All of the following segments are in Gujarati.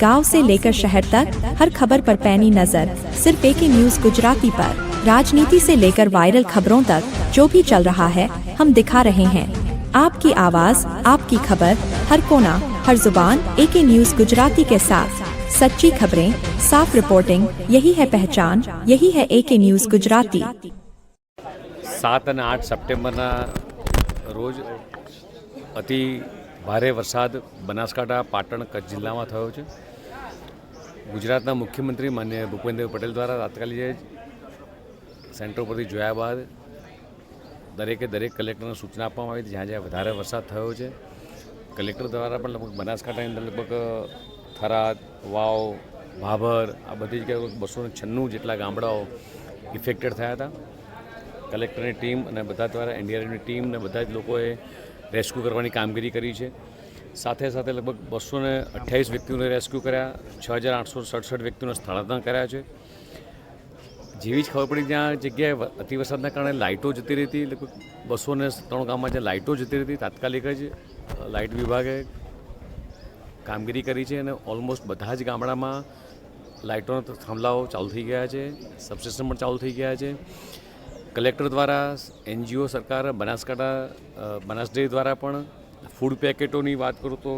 गांव से लेकर शहर तक हर खबर पर पैनी नजर सिर्फ एक ही न्यूज गुजराती पर राजनीति से लेकर वायरल खबरों तक जो भी चल रहा है हम दिखा रहे हैं आपकी आवाज आपकी खबर हर कोना हर जुबान एक ही न्यूज गुजराती के साथ सच्ची खबरें साफ रिपोर्टिंग यही है पहचान यही है एक न्यूज गुजराती સાત અને આઠ સપ્ટેમ્બરના રોજ અતિ ભારે વરસાદ બનાસકાંઠા, પાટણ, કચ્છ જિલ્લામાં થયો છે. ગુજરાતના મુખ્યમંત્રી માન્ય ભૂપેન્દ્ર પટેલ દ્વારા તાત્કાલિક સેન્ટર પરથી જોયા બાદ દરેકે દરેક કલેક્ટરને સૂચના આપવામાં આવી જ્યાં જ્યાં વધારે વરસાદ થયો છે. કલેક્ટર દ્વારા પણ લગભગ બનાસકાંઠાની અંદર લગભગ થરાદ, વાવ ભાભર આ બધી જગ્યાએ બસો છન્નું જેટલા ગામડાઓ ઇફેક્ટેડ થયા હતા. કલેક્ટરની ટીમ અને બધા દ્વારા એનડીઆરએફની ટીમ ને બધા જ લોકોએ રેસ્ક્યુ કરવાની કામગીરી કરી છે. સાથે સાથે લગભગ બસો ને અઠ્યાવીસ વ્યક્તિઓને રેસ્ક્યુ કર્યા, છ હજાર આઠસો સડસઠ વ્યક્તિઓને સ્થળાંતર કર્યા છે. જેવી જ ખબર પડી ત્યાં જગ્યાએ અતિવરસાદના કારણે લાઇટો જતી રહી હતી લગભગ બસો ને ત્રણ ગામમાં જે લાઇટો જતી રહી હતી તાત્કાલિક જ લાઇટ વિભાગે કામગીરી કરી છે અને ઓલમોસ્ટ બધા જ ગામડામાં લાઇટોના થાંભલાઓ ચાલુ થઈ ગયા છે, સબસ્ટેશન પણ ચાલુ થઈ ગયા છે. કલેક્ટર દ્વારા, એનજીઓ સરકાર, બનાસકાંઠા બનાસ ડેરી દ્વારા પણ ફૂડ પેકેટોની વાત કરું તો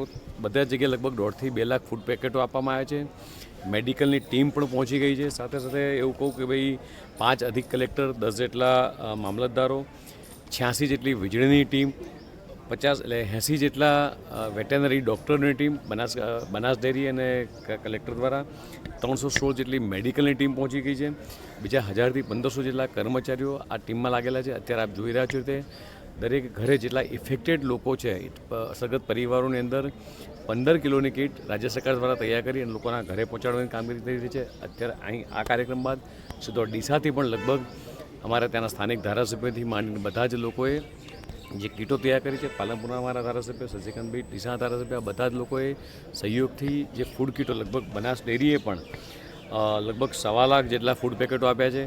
બધા જગ્યાએ લગભગ દોઢથી બે લાખ ફૂડ પેકેટો આપવામાં આવ્યા છે. મેડિકલની ટીમ પણ પહોંચી ગઈ છે. સાથે સાથે એવું કહું કે ભાઈ, પાંચ અધિક કલેક્ટર, દસ જેટલા મામલતદારો, છ્યાસી જેટલી વીજળીની ટીમ પચાસ એટલે એંસી જેટલા વેટેનરી ડૉક્ટરની ટીમ, બનાસ બનાસ ડેરી અને કલેક્ટર દ્વારા ત્રણસો સોળ જેટલી મેડિકલની ટીમ પહોંચી ગઈ છે. બીજા હજારથી પંદરસો જેટલા કર્મચારીઓ આ ટીમમાં લાગેલા છે. અત્યારે આપ જોઈ રહ્યા છો તે દરેક ઘરે જેટલા ઇફેક્ટેડ લોકો છે. સગત પરિવારોની અંદર પંદર કિલોની કીટ રાજ્ય સરકાર દ્વારા તૈયાર કરી અને લોકોના ઘરે પહોંચાડવાની કામગીરી થઈ રહી છે. અત્યારે અહીં આ કાર્યક્રમ બાદ સીધો ડીસાથી પણ લગભગ અમારા ત્યાંના સ્થાનિક ધારાસભ્યથી માંડીને બધા જ લોકોએ જે કીટો તૈયાર કરી છે, પાલનપુરના અમારા ધારાસભ્ય શશિકાંતભાઈ ડીસા ધારાસભ્ય બધા જ લોકોએ સહયોગથી જે ફૂડ કીટો લગભગ બનાસ ડેરીએ પણ લગભગ સવા લાખ જેટલા ફૂડ પેકેટો આપ્યા છે.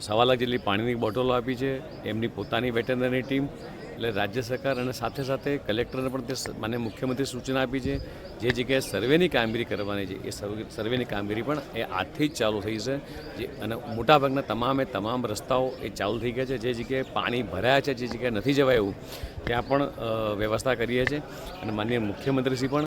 સવા લાખ જેટલી પાણીની બોટલો આપી છે, એમની પોતાની વેટરનરી ટીમ, એટલે રાજ્ય સરકાર અને સાથે સાથે કલેક્ટરને પણ તે માન્ય મુખ્યમંત્રી સૂચના આપી છે, જે જગ્યાએ સર્વેની કામગીરી કરવાની છે, એ સર્વે, સર્વેની કામગીરી પણ એ આજથી જ ચાલુ થઈ છે, જે, અને મોટાભાગના તમામે તમામ રસ્તાઓ એ ચાલુ થઈ ગયા છે, જે જગ્યાએ પાણી ભરાયા છે, જે જગ્યાએ નથી જવાય એવું ત્યાં પણ વ્યવસ્થા કરીએ છીએ, અને માનનીય મુખ્યમંત્રીશ્રી પણ